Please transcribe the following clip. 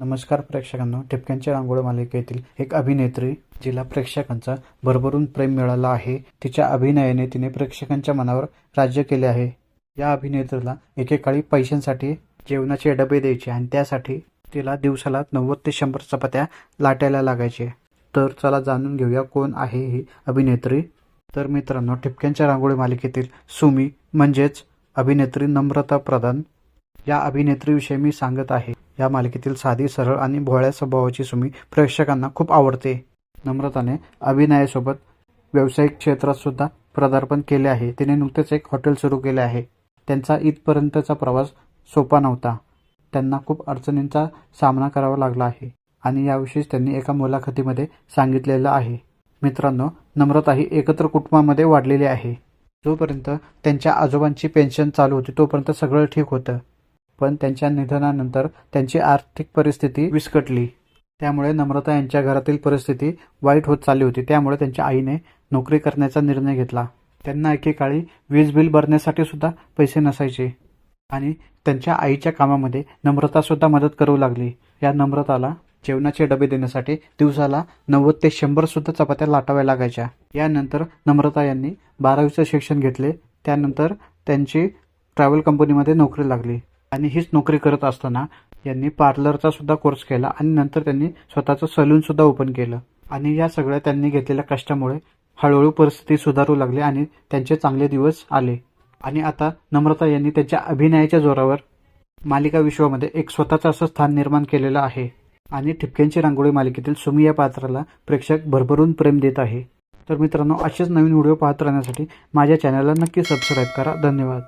नमस्कार प्रेक्षकांनो ठिपक्यांच्या रांगोळी मालिकेतील एक अभिनेत्री जिला प्रेक्षकांचा भरभरून प्रेम मिळाला आहे. तिच्या अभिनयाने तिने प्रेक्षकांच्या मनावर राज्य केले आहे. या अभिनेत्रीला एकेकाळी पैशांसाठी जेवणाचे डबे द्यायचे आणि त्यासाठी तिला दिवसाला नव्वद ते शंभर चपात्या लाटायला लागायचे. तर चला जाणून घेऊया कोण आहे ही अभिनेत्री. तर मित्रांनो ठिपक्यांच्या रांगोळी मालिकेतील सुमी म्हणजेच अभिनेत्री नम्रता प्रधान. या अभिनेत्रीविषयी मी सांगत आहे. या मालिकेतील साधी सरळ आणि भोळ्या स्वभावाची सुमी प्रेक्षकांना खूप आवडते. नम्रताने अभिनयासोबत व्यावसायिक क्षेत्रात सुद्धा पदार्पण केले आहे. तिने नुकतेच एक हॉटेल सुरू केले आहे. त्यांचा इथपर्यंतचा प्रवास सोपा नव्हता. त्यांना खूप अडचणींचा सामना करावा लागला आहे आणि याविषयीच त्यांनी एका मुलाखतीमध्ये सांगितलेलं आहे. मित्रांनो नम्रता ही एकत्र कुटुंबामध्ये वाढलेली आहे. जोपर्यंत त्यांच्या आजोबांची पेन्शन चालू होती तोपर्यंत सगळं ठीक होतं. पण त्यांच्या निधनानंतर त्यांची आर्थिक परिस्थिती विस्कटली. त्यामुळे नम्रता यांच्या घरातील परिस्थिती वाईट होत चालली होती. त्यामुळे त्यांच्या आईने नोकरी करण्याचा निर्णय घेतला. त्यांना एकेकाळी वीज बिल भरण्यासाठी सुद्धा पैसे नसायचे. आणि त्यांच्या आईच्या कामामध्ये नम्रता सुद्धा मदत करू लागली. या नम्रताला जेवणाचे डबे देण्यासाठी दिवसाला नव्वद ते शंभर सुद्धा चपात्या लाटाव्या लागायच्या. यानंतर नम्रता यांनी बारावीचं शिक्षण घेतले. त्यानंतर त्यांची ट्रॅव्हल कंपनीमध्ये नोकरी लागली. आणि हीच नोकरी करत असताना यांनी पार्लरचा सुद्धा कोर्स केला आणि नंतर त्यांनी स्वतःचं सलून सुद्धा ओपन केलं. आणि या सगळ्या त्यांनी घेतलेल्या कष्टामुळे हळूहळू परिस्थिती सुधारू लागली आणि त्यांचे चांगले दिवस आले. आणि आता नम्रता यांनी त्यांच्या अभिनयाच्या जोरावर मालिका विश्वामध्ये एक स्वतःचं असं स्थान निर्माण केलेलं आहे. आणि ठिपक्यांची रांगोळी मालिकेतील सुमी या पात्राला प्रेक्षक भरभरून प्रेम देत आहे. तर मित्रांनो असेच नवीन व्हिडिओ पाहत राहण्यासाठी माझ्या चॅनलला नक्की सबस्क्राईब करा. धन्यवाद.